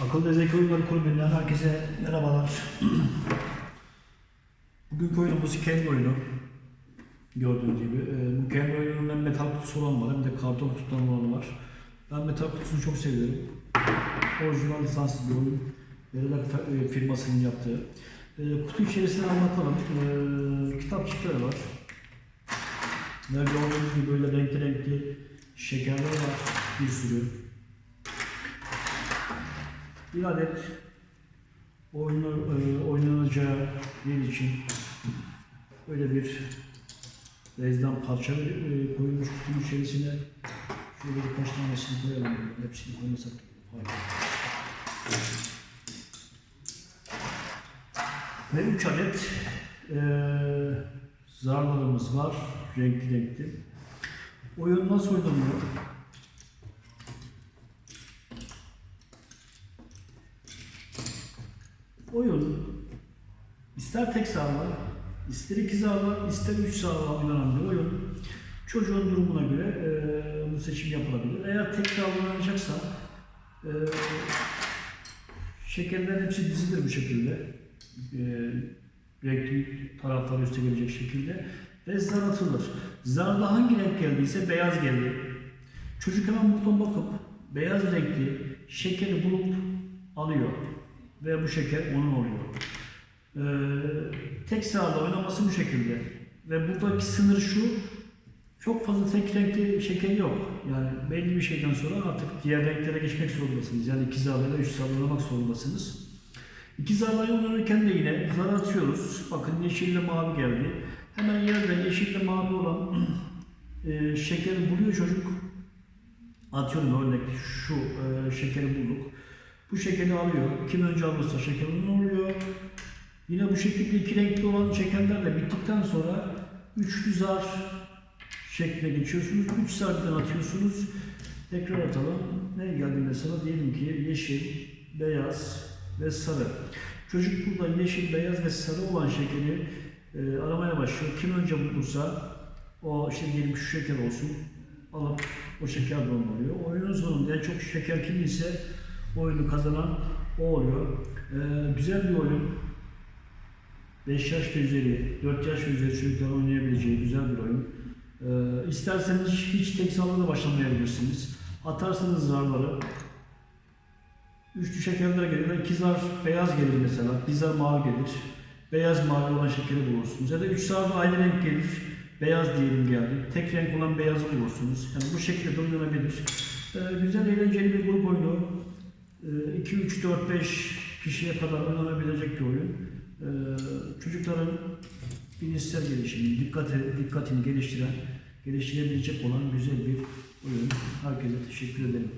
Akıllı Zeki Oyunları Kulübü'nden herkese merhabalar. Bugünkü oyunumuz kendi oyunu. Gördüğünüz gibi. Ee, bu kendi oyununun hem metal kutusu olan var hem de karton kutusundan olanı var. Ben metal kutusunu çok seviyorum. Orijinal lisanslı bir oyun. Veriler e, firmasının yaptığı. Ee, kutu içerisinde anlatalım. Ee, kitapçıkları var. Ve gördüğünüz gibi böyle renkli renkli şekerler var. Bir sürü. Bir adet oyunu, e, oynanacağı yer için böyle bir bezden parça e, koyulmuş kutunun içerisine şöyle birkaç tanesini koyalım. Hepsini koymasak fayda. Ve 3 adet e, zarlarımız var. Renkli renkli. Oyun nasıl oynanıyor? Oyun ister tek zarla, ister iki zarla, ister üç zarla oynanan bir oyun. Çocuğun durumuna göre e, bu seçim yapılabilir. Eğer tek zarla oynanacaksa e, şekerlerin hepsi dizilir bu şekilde. E, renkli tarafları üste gelecek şekilde. Ve zar atılır. Zarda hangi renk geldiyse beyaz geldi. Çocuk hemen buradan bakıp beyaz renkli şekeri bulup alıyor. Ve bu şeker onun oluyor. Ee, tek sırada oynaması bu şekilde. Ve buradaki sınır şu, çok fazla tek renkli şeker yok. Yani belli bir şeyden sonra artık diğer renklere geçmek zorundasınız. Yani iki zarla ya da üç zarla oynamak zorundasınız. İki zarla oynanırken de yine zar atıyoruz. Bakın yeşille mavi geldi. Hemen yerde yeşille mavi olan e, şekeri buluyor çocuk. Atıyorum örnek şu e, şekeri bulduk. Bu şekeri alıyor. Kim önce alırsa şeker onun oluyor. Yine bu şekilde iki renkli olan şekerlerle bittikten sonra üçlü zar şekline geçiyorsunuz. Üç zardan atıyorsunuz. Tekrar atalım. Ne geldi mesela? Diyelim ki yeşil, beyaz ve sarı. Çocuk burada yeşil, beyaz ve sarı olan şekeri e, aramaya başlıyor. Kim önce bulursa o işte diyelim şu şeker olsun alıp o şeker oluyor. Oyunun sonunda en çok şeker kim ise oyunu kazanan o oluyor. Ee, güzel bir oyun. 5 yaş ve üzeri, 4 yaş ve üzeri çocukların oynayabileceği güzel bir oyun. Ee, isterseniz hiç, tek sallada başlamayabilirsiniz. Atarsınız zarları. Üçlü şekerler gelir. İki zar beyaz gelir mesela. Bir zar mavi gelir. Beyaz mavi olan şekeri bulursunuz. Ya da üç zar da aynı renk gelir. Beyaz diyelim geldi. Tek renk olan beyazı bulursunuz. Yani bu şekilde oynanabilir. Ee, güzel eğlenceli bir grup oyunu. 2, 3, 4, 5 kişiye kadar oynanabilecek bir oyun. Ee, çocukların bilişsel gelişimini, dikkati, dikkatini geliştiren, geliştirebilecek olan güzel bir oyun. Herkese teşekkür ederim.